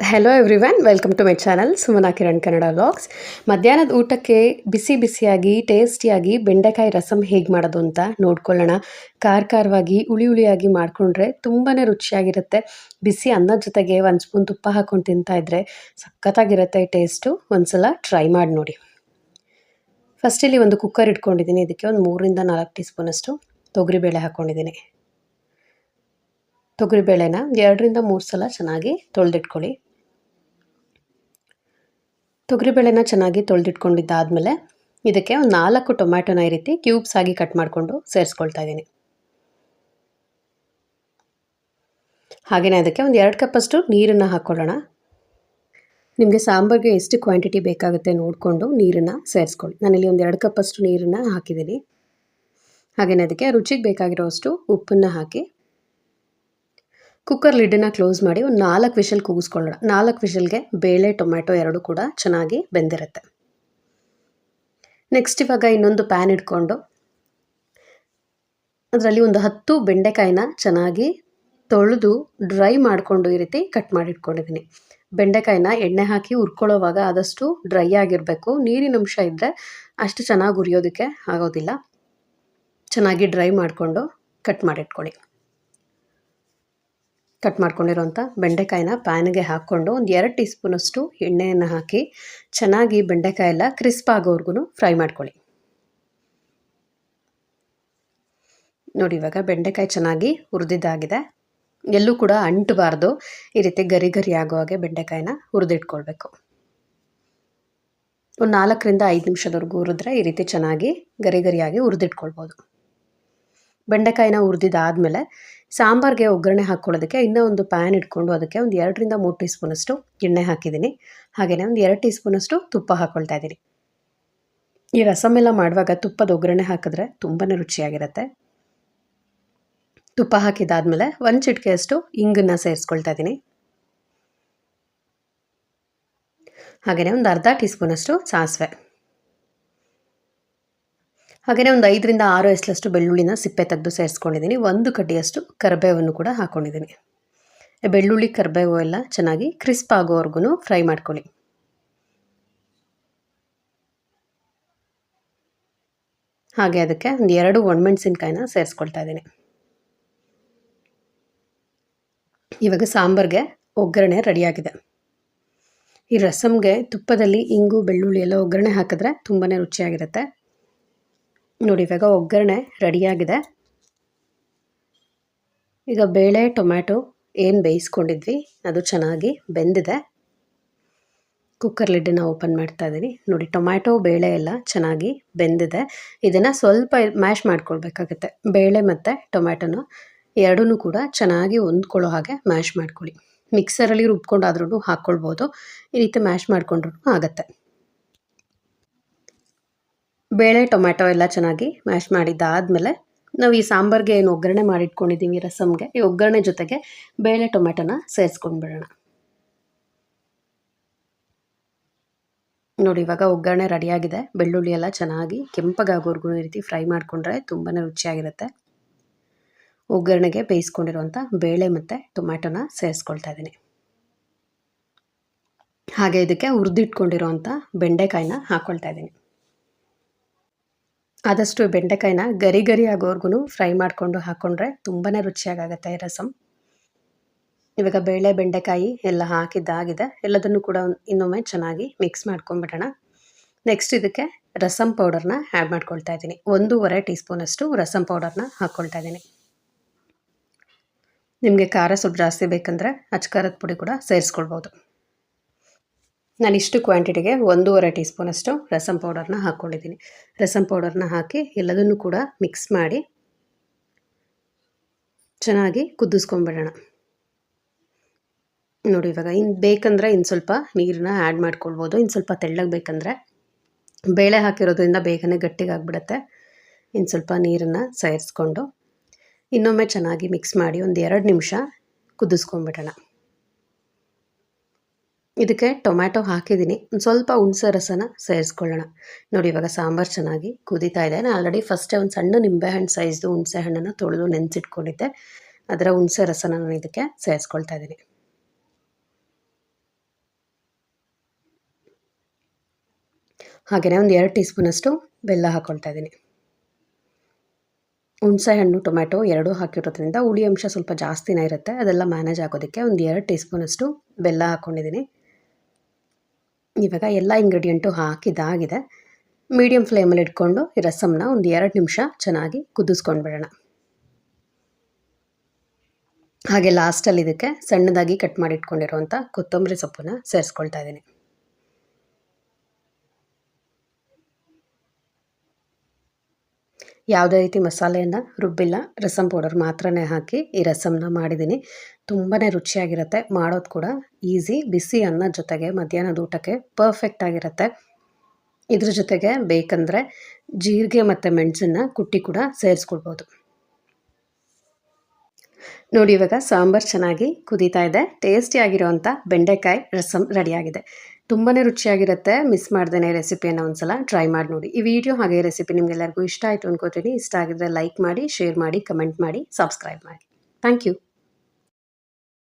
Hello everyone welcome to my channel Sumana Kiran Kannada vlogs ಮಧ್ಯಾಹ್ನದ ಊಟಕ್ಕೆ ಬಿಸಿ ಬಿಸಿಯಾಗಿ ಟೇಸ್ಟಿಯಾಗಿ ಬೆಂಡೆಕಾಯಿ ರಸಮ್ ಹೇಗೆ ಮಾಡೋದು ಅಂತ ನೋಡ್ಕೊಳ್ಳೋಣ. ಖಾರ ಖಾರವಾಗಿ ಹುಳಿ ಹುಳಿಯಾಗಿ ಮಾಡಿಕೊಂಡ್ರೆ ತುಂಬಾ ರುಚಿಯಾಗಿರುತ್ತೆ. ಬಿಸಿ ಅನ್ನದ ಜೊತೆಗೆ ಒಂದು ಸ್ಪೂನ್ ತುಪ್ಪ ಹಾಕ್ಕೊಂಡು ತಿಂತಾ ಇದ್ರೆ ಸಖತ್ತಾಗಿರುತ್ತೆ ಟೇಸ್ಟು ಒಂದ್ಸಲ ಟ್ರೈ ಮಾಡಿ ನೋಡಿ. ಫಸ್ಟ್ ಇಲ್ಲಿ ಒಂದು ಕುಕ್ಕರ್ ಇಟ್ಕೊಂಡಿದ್ದೀನಿ, ಇದಕ್ಕೆ ಒಂದು ಮೂರರಿಂದ ನಾಲ್ಕು ಟೀ ಸ್ಪೂನಷ್ಟು ತೊಗರಿಬೇಳೆ ಹಾಕ್ಕೊಂಡಿದ್ದೀನಿ ತೊಗರಿಬೇಳೆನ ಎರಡರಿಂದ ಮೂರು ಸಲ ಚೆನ್ನಾಗಿ ತೊಳೆದಿಟ್ಕೊಳ್ಳಿ. ತೊಗರಿಬೇಳೆನ ಚೆನ್ನಾಗಿ ತೊಳೆದಿಟ್ಕೊಂಡಿದ್ದಾದಮೇಲೆ ಇದಕ್ಕೆ ಒಂದು ನಾಲ್ಕು ಟೊಮ್ಯಾಟೊನ ಈ ರೀತಿ ಕ್ಯೂಬ್ಸ್ ಆಗಿ ಕಟ್ ಮಾಡಿಕೊಂಡು ಸೇರಿಸ್ಕೊಳ್ತಾ ಇದ್ದೀನಿ. ಹಾಗೆಯೇ ಅದಕ್ಕೆ ಒಂದು ಎರಡು ಕಪ್ಪಷ್ಟು ನೀರನ್ನು ಹಾಕ್ಕೊಳ್ಳೋಣ. ನಿಮಗೆ ಸಾಂಬಾರಿಗೆ ಎಷ್ಟು ಕ್ವಾಂಟಿಟಿ ಬೇಕಾಗುತ್ತೆ ನೋಡಿಕೊಂಡು ನೀರನ್ನು ಸೇರಿಸ್ಕೊಳ್ಳಿ ನಾನಿಲ್ಲಿ ಒಂದು ಎರಡು ಕಪ್ಪಷ್ಟು ನೀರನ್ನು ಹಾಕಿದ್ದೀನಿ. ಹಾಗೆಯೇ ಅದಕ್ಕೆ ರುಚಿಗೆ ಬೇಕಾಗಿರೋಷ್ಟು ಉಪ್ಪನ್ನು ಹಾಕಿ ಕುಕ್ಕರ್ ಲಿಡ್ಡನ್ನು ಕ್ಲೋಸ್ ಮಾಡಿ ಒಂದು ನಾಲ್ಕು ವಿಷಲ್ ಕೂಗಿಸ್ಕೊಳ್ಳೋಣ. ನಾಲ್ಕು ವಿಷಲ್ಗೆ ಬೇಳೆ, ಟೊಮ್ಯಾಟೊ ಎರಡು ಕೂಡ ಚೆನ್ನಾಗಿ ಬೆಂದಿರುತ್ತೆ. ನೆಕ್ಸ್ಟ್ ಇವಾಗ ಇನ್ನೊಂದು ಪ್ಯಾನ್ ಇಟ್ಕೊಂಡು ಅದರಲ್ಲಿ ಒಂದು ಹತ್ತು ಬೆಂಡೆಕಾಯಿನ ಚೆನ್ನಾಗಿ ತೊಳೆದು ಡ್ರೈ ಮಾಡಿಕೊಂಡು ಈ ರೀತಿ ಕಟ್ ಮಾಡಿ ಇಟ್ಕೊಂಡಿದ್ದೀನಿ ಬೆಂಡೆಕಾಯಿನ ಎಣ್ಣೆ ಹಾಕಿ ಉರ್ಕೊಳ್ಳೋವಾಗ ಆದಷ್ಟು ಡ್ರೈ ಆಗಿರಬೇಕು. ನೀರಿನ ಅಂಶ ಇದ್ದರೆ ಅಷ್ಟು ಚೆನ್ನಾಗಿ ಉರಿಯೋದಕ್ಕೆ ಆಗೋದಿಲ್ಲ. ಚೆನ್ನಾಗಿ ಡ್ರೈ ಮಾಡಿಕೊಂಡು ಕಟ್ ಮಾಡಿಟ್ಕೊಳ್ಳಿ ಕಟ್ ಮಾಡ್ಕೊಂಡಿರೋಂಥ ಬೆಂಡೆಕಾಯಿನ ಪ್ಯಾನ್ಗೆ ಹಾಕ್ಕೊಂಡು ಒಂದು ಎರಡು ಟೀ ಸ್ಪೂನಷ್ಟು ಎಣ್ಣೆಯನ್ನು ಹಾಕಿ ಚೆನ್ನಾಗಿ ಬೆಂಡೆಕಾಯಿ ಎಲ್ಲ ಕ್ರಿಸ್ಪ್ ಆಗೋವರೆಗೂ ಫ್ರೈ ಮಾಡ್ಕೊಳ್ಳಿ. ನೋಡಿ, ಇವಾಗ ಬೆಂಡೆಕಾಯಿ ಚೆನ್ನಾಗಿ ಹುರಿದಿದ್ದಾಗಿದೆ. ಎಲ್ಲೂ ಕೂಡ ಅಂಟಬಾರ್ದು. ಈ ರೀತಿ ಗರಿ ಗರಿ ಆಗೋ ಹಾಗೆ ಬೆಂಡೆಕಾಯಿನ ಹುರಿದಿಟ್ಕೊಳ್ಬೇಕು. ಒಂದು ನಾಲ್ಕರಿಂದ ಐದು ನಿಮಿಷದವರೆಗೂ ಹುರಿದ್ರೆ ಈ ರೀತಿ ಚೆನ್ನಾಗಿ ಗರಿ ಗರಿಯಾಗಿ ಹುರಿದಿಟ್ಕೊಳ್ಬೋದು. ಬೆಂಡೆಕಾಯಿನ ಹುರಿದಿದ್ದಾದಮೇಲೆ ಸಾಂಬಾರಿಗೆ ಒಗ್ಗರಣೆ ಹಾಕ್ಕೊಳ್ಳೋದಕ್ಕೆ ಇನ್ನೂ ಒಂದು ಪ್ಯಾನ್ ಇಟ್ಕೊಂಡು ಅದಕ್ಕೆ ಒಂದು ಎರಡರಿಂದ ಮೂರು ಟೀ ಸ್ಪೂನಷ್ಟು ಎಣ್ಣೆ ಹಾಕಿದ್ದೀನಿ. ಹಾಗೆಯೇ ಒಂದು ಎರಡು ಟೀ ಸ್ಪೂನಷ್ಟು ತುಪ್ಪ ಹಾಕ್ಕೊಳ್ತಾ ಇದ್ದೀನಿ. ಈ ರಸಮೆಲ್ಲ ಮಾಡುವಾಗ ತುಪ್ಪದ ಒಗ್ಗರಣೆ ಹಾಕಿದ್ರೆ ತುಂಬಾ ರುಚಿಯಾಗಿರುತ್ತೆ. ತುಪ್ಪ ಹಾಕಿದಾದ್ಮೇಲೆ ಒಂದು ಚಿಟಿಕೆಯಷ್ಟು ಇಂಗನ್ನು ಸೇರಿಸ್ಕೊಳ್ತಾ ಇದ್ದೀನಿ. ಹಾಗೆಯೇ ಒಂದು ಅರ್ಧ ಟೀ ಸ್ಪೂನಷ್ಟು ಸಾಸಿವೆ. ಹಾಗೆಯೇ ಒಂದು ಐದರಿಂದ ಆರು ಎಸ್ಲಷ್ಟು ಬೆಳ್ಳುಳ್ಳಿನ ಸಿಪ್ಪೆ ತೆಗೆದು ಸೇರಿಸ್ಕೊಂಡಿದ್ದೀನಿ. ಒಂದು ಕಡ್ಡಿಯಷ್ಟು ಕರಿಬೇವನ್ನು ಕೂಡ ಹಾಕ್ಕೊಂಡಿದ್ದೀನಿ ಬೆಳ್ಳುಳ್ಳಿ, ಕರಿಬೇವು ಎಲ್ಲ ಚೆನ್ನಾಗಿ ಕ್ರಿಸ್ಪ್ ಆಗೋವರೆಗೂ ಫ್ರೈ ಮಾಡ್ಕೊಳ್ಳಿ. ಹಾಗೆ ಅದಕ್ಕೆ ಒಂದು ಎರಡು ಒಣಮೆಣಸಿನ್ಕಾಯಿನ ಸೇರಿಸ್ಕೊಳ್ತಾ ಇದ್ದೀನಿ. ಇವಾಗ ಸಾಂಬಾರಿಗೆ ಒಗ್ಗರಣೆ ರೆಡಿಯಾಗಿದೆ. ಈ ರಸಮ್ಗೆ ತುಪ್ಪದಲ್ಲಿ ಇಂಗು, ಬೆಳ್ಳುಳ್ಳಿ ಎಲ್ಲ ಒಗ್ಗರಣೆ ಹಾಕಿದ್ರೆ ತುಂಬಾ ರುಚಿಯಾಗಿರುತ್ತೆ. ನೋಡಿ, ಇವಾಗ ಒಗ್ಗರಣೆ ರೆಡಿಯಾಗಿದೆ ಈಗ ಬೇಳೆ, ಟೊಮ್ಯಾಟೊ ಏನು ಬೇಯಿಸ್ಕೊಂಡಿದ್ವಿ, ಅದು ಚೆನ್ನಾಗಿ ಬೆಂದಿದೆ. ಕುಕ್ಕರ್ ಲಿಡ್ಡನ್ನು ಓಪನ್ ಮಾಡ್ತಾ ಇದ್ದೀನಿ. ನೋಡಿ, ಟೊಮ್ಯಾಟೊ, ಬೇಳೆ ಎಲ್ಲ ಚೆನ್ನಾಗಿ ಬೆಂದಿದೆ. ಇದನ್ನು ಸ್ವಲ್ಪ ಮ್ಯಾಶ್ ಮಾಡ್ಕೊಳ್ಬೇಕಾಗತ್ತೆ. ಬೇಳೆ ಮತ್ತು ಟೊಮ್ಯಾಟೊನ ಎರಡೂ ಕೂಡ ಚೆನ್ನಾಗಿ ಹೊಂದ್ಕೊಳ್ಳೋ ಹಾಗೆ ಮ್ಯಾಶ್ ಮಾಡ್ಕೊಳ್ಳಿ. ಮಿಕ್ಸರಲ್ಲಿ ರುಬ್ಕೊಂಡಾದ್ರೂ ಹಾಕ್ಕೊಳ್ಬೋದು. ಈ ರೀತಿ ಮ್ಯಾಶ್ ಮಾಡಿಕೊಂಡ್ರೂ ಆಗುತ್ತೆ. ಬೇಳೆ, ಟೊಮ್ಯಾಟೊ ಎಲ್ಲ ಚೆನ್ನಾಗಿ ಮ್ಯಾಶ್ ಮಾಡಿದ್ದಾದಮೇಲೆ ನಾವು ಈ ಸಾಂಬಾರಿಗೆ ಏನು ಒಗ್ಗರಣೆ ಮಾಡಿಟ್ಕೊಂಡಿದ್ದೀವಿ ರಸಮ್ಗೆ, ಈ ಒಗ್ಗರಣೆ ಜೊತೆಗೆ ಬೇಳೆ, ಟೊಮ್ಯಾಟೊನ ಸೇರಿಸ್ಕೊಂಡ್ಬಿಡೋಣ ನೋಡಿ, ಇವಾಗ ಒಗ್ಗರಣೆ ರೆಡಿಯಾಗಿದೆ ಬೆಳ್ಳುಳ್ಳಿ ಎಲ್ಲ ಚೆನ್ನಾಗಿ ಕೆಂಪಗಾಗೋರ್ಗು ಈ ರೀತಿ ಫ್ರೈ ಮಾಡಿಕೊಂಡ್ರೆ ತುಂಬಾ ರುಚಿಯಾಗಿರುತ್ತೆ. ಒಗ್ಗರಣೆಗೆ ಬೇಯಿಸ್ಕೊಂಡಿರುವಂಥ ಬೇಳೆ ಮತ್ತು ಟೊಮ್ಯಾಟೊನ ಸೇರಿಸ್ಕೊಳ್ತಾ ಇದ್ದೀನಿ. ಹಾಗೆ ಇದಕ್ಕೆ ಹುರಿದಿಟ್ಕೊಂಡಿರುವಂಥ ಬೆಂಡೆಕಾಯಿನ ಹಾಕ್ಕೊಳ್ತಾ ಇದ್ದೀನಿ. ಆದಷ್ಟು ಬೆಂಡೆಕಾಯಿನ ಗರಿ ಗರಿ ಆಗೋರ್ಗು ಫ್ರೈ ಮಾಡಿಕೊಂಡು ಹಾಕ್ಕೊಂಡ್ರೆ ತುಂಬಾ ರುಚಿಯಾಗುತ್ತೆ ಈ ರಸಮ್ ಇವಾಗ ಬೇಳೆ, ಬೆಂಡೆಕಾಯಿ ಎಲ್ಲ ಹಾಕಿದ್ದಾಗಿದೆ. ಎಲ್ಲದನ್ನು ಕೂಡ ಇನ್ನೊಮ್ಮೆ ಚೆನ್ನಾಗಿ ಮಿಕ್ಸ್ ಮಾಡ್ಕೊಂಬಿಡೋಣ. ನೆಕ್ಸ್ಟ್ ಇದಕ್ಕೆ ರಸಮ್ ಪೌಡರ್ನ ಆ್ಯಡ್ ಮಾಡ್ಕೊಳ್ತಾ ಇದ್ದೀನಿ. ಒಂದೂವರೆ ಟೀ ಸ್ಪೂನಷ್ಟು ರಸಮ್ ಪೌಡರ್ನ ಹಾಕ್ಕೊಳ್ತಾ ಇದ್ದೀನಿ. ನಿಮಗೆ ಖಾರ ಸ್ವಲ್ಪ ಜಾಸ್ತಿ ಬೇಕಂದರೆ ಖಾರದ ಪುಡಿ ಕೂಡ ಸೇರಿಸ್ಕೊಳ್ಬೋದು. ನಾನು ಇಷ್ಟು ಕ್ವಾಂಟಿಟಿಗೆ ಒಂದೂವರೆ ಟೀ ಸ್ಪೂನಷ್ಟು ರಸಮ್ ಪೌಡರ್ನ ಹಾಕ್ಕೊಂಡಿದ್ದೀನಿ. ರಸಮ್ ಪೌಡರ್ನ ಹಾಕಿ ಎಲ್ಲದನ್ನು ಕೂಡ ಮಿಕ್ಸ್ ಮಾಡಿ ಚೆನ್ನಾಗಿ ಕುದಿಸ್ಕೊಂಬಿಡೋಣ. ನೋಡಿ ಇವಾಗ ಇನ್ನು ಬೇಕಂದರೆ ಇನ್ನು ಸ್ವಲ್ಪ ನೀರನ್ನ ಆ್ಯಡ್ ಮಾಡ್ಕೊಳ್ಬೋದು. ಇನ್ನು ಸ್ವಲ್ಪ ತೆಳ್ಳಗೆ ಬೇಕಂದರೆ ಬೇಳೆ ಹಾಕಿರೋದ್ರಿಂದ ಬೇಗನೆ ಗಟ್ಟಿಗಾಗ್ಬಿಡುತ್ತೆ. ಇನ್ನು ಸ್ವಲ್ಪ ನೀರನ್ನು ಸೇರಿಸ್ಕೊಂಡು ಇನ್ನೊಮ್ಮೆ ಚೆನ್ನಾಗಿ ಮಿಕ್ಸ್ ಮಾಡಿ ಒಂದು ಎರಡು ನಿಮಿಷ ಕುದಿಸ್ಕೊಂಬಿಡೋಣ. ಇದಕ್ಕೆ ಟೊಮ್ಯಾಟೊ ಹಾಕಿದ್ದೀನಿ. ಒಂದು ಸ್ವಲ್ಪ ಹುಣಸೆ ರಸನ ಸೇರಿಸ್ಕೊಳ್ಳೋಣ. ನೋಡಿ, ಇವಾಗ ಸಾಂಬಾರು ಚೆನ್ನಾಗಿ ಕುದೀತಾ ಇದೆ. ನಾನು ಆಲ್ರೆಡಿ ಫಸ್ಟೇ ಒಂದು ಸಣ್ಣ ನಿಂಬೆಹಣ್ಣು ಸೈಜ್ದು ಹುಣಸೆ ಹಣ್ಣನ್ನು ತೊಳೆದು ನೆನೆಸಿಟ್ಕೊಂಡಿದ್ದೆ. ಅದರ ಹುಣಸೆ ರಸನ ನಾನು ಇದಕ್ಕೆ ಸೇರಿಸ್ಕೊಳ್ತಾ ಇದ್ದೀನಿ. ಹಾಗೆಯೇ ಒಂದು ಎರಡು ಟೀ ಸ್ಪೂನಷ್ಟು ಬೆಲ್ಲ ಹಾಕ್ಕೊಳ್ತಾ ಇದ್ದೀನಿ. ಹುಣಸೆ ಹಣ್ಣು, ಟೊಮ್ಯಾಟೊ ಎರಡೂ ಹಾಕಿರೋದ್ರಿಂದ ಹುಳಿ ಅಂಶ ಸ್ವಲ್ಪ ಜಾಸ್ತಿನೇ ಇರುತ್ತೆ. ಅದೆಲ್ಲ ಮ್ಯಾನೇಜ್ ಆಗೋದಕ್ಕೆ ಒಂದು ಎರಡು ಟೀ ಸ್ಪೂನಷ್ಟು ಬೆಲ್ಲ ಹಾಕ್ಕೊಂಡಿದ್ದೀನಿ ಇವಾಗ ಎಲ್ಲ ಇಂಗ್ರೀಡಿಯೆಂಟು ಹಾಕಿದಾಗಿದೆ ಮೀಡಿಯಮ್ ಫ್ಲೇಮಲ್ಲಿ ಇಟ್ಕೊಂಡು ಈ ರಸಮ್ನ ಒಂದು ಎರಡು ನಿಮಿಷ ಚೆನ್ನಾಗಿ ಕುದಿಸ್ಕೊಂಡು ಬಿಡೋಣ. ಹಾಗೆ ಲಾಸ್ಟಲ್ಲಿ ಇದಕ್ಕೆ ಸಣ್ಣದಾಗಿ ಕಟ್ ಮಾಡಿ ಇಟ್ಕೊಂಡಿರುವಂಥ ಕೊತ್ತಂಬರಿ ಸೊಪ್ಪನ್ನ ಸೇರಿಸ್ಕೊಳ್ತಾ ಇದ್ದೀನಿ. ಯಾವುದೇ ರೀತಿ ಮಸಾಲೆಯನ್ನು ರುಬ್ಬಿಲ್ಲ ರಸಮ್ ಪೌಡರ್ ಮಾತ್ರನೇ ಹಾಕಿ ಈ ರಸಮ್ನ ಮಾಡಿದ್ದೀನಿ. ತುಂಬಾ ರುಚಿಯಾಗಿರುತ್ತೆ, ಮಾಡೋದು ಕೂಡ ಈಸಿ ಬಿಸಿ ಅನ್ನ ಜೊತೆಗೆ ಮಧ್ಯಾಹ್ನದ ಊಟಕ್ಕೆ ಪರ್ಫೆಕ್ಟ್ ಆಗಿರುತ್ತೆ. ಇದ್ರ ಜೊತೆಗೆ ಬೇಕಂದರೆ ಜೀರಿಗೆ ಮತ್ತು ಮೆಣಸನ್ನು ಕುಟ್ಟಿ ಕೂಡ ಸೇರಿಸ್ಕೊಳ್ಬೋದು. ನೋಡಿ ಇವಾಗ ಸಾಂಬಾರು ಚೆನ್ನಾಗಿ ಕುದೀತಾ ಇದೆ. ಟೇಸ್ಟಿಯಾಗಿರೋವಂಥ ಬೆಂಡೆಕಾಯಿ ರಸಮ್ ರೆಡಿಯಾಗಿದೆ ತುಂಬಾ ರುಚಿಯಾಗಿರುತ್ತೆ. ಮಿಸ್ ಮಾಡ್ದೇನೆ ರೆಸಿಪಿಯನ್ನು ಒಂದ್ಸಲ ಟ್ರೈ ಮಾಡಿ ನೋಡಿ. ಈ ವಿಡಿಯೋ ಹಾಗೆ ರೆಸಿಪಿ ನಿಮಗೆಲ್ಲರಿಗೂ ಇಷ್ಟ ಆಯಿತು ಅನ್ಕೋತೀನಿ. ಇಷ್ಟ ಆಗಿದ್ರೆ ಲೈಕ್ ಮಾಡಿ ಶೇರ್ ಮಾಡಿ ಕಮೆಂಟ್ ಮಾಡಿ ಸಬ್ಸ್ಕ್ರೈಬ್ ಮಾಡಿ. Thank you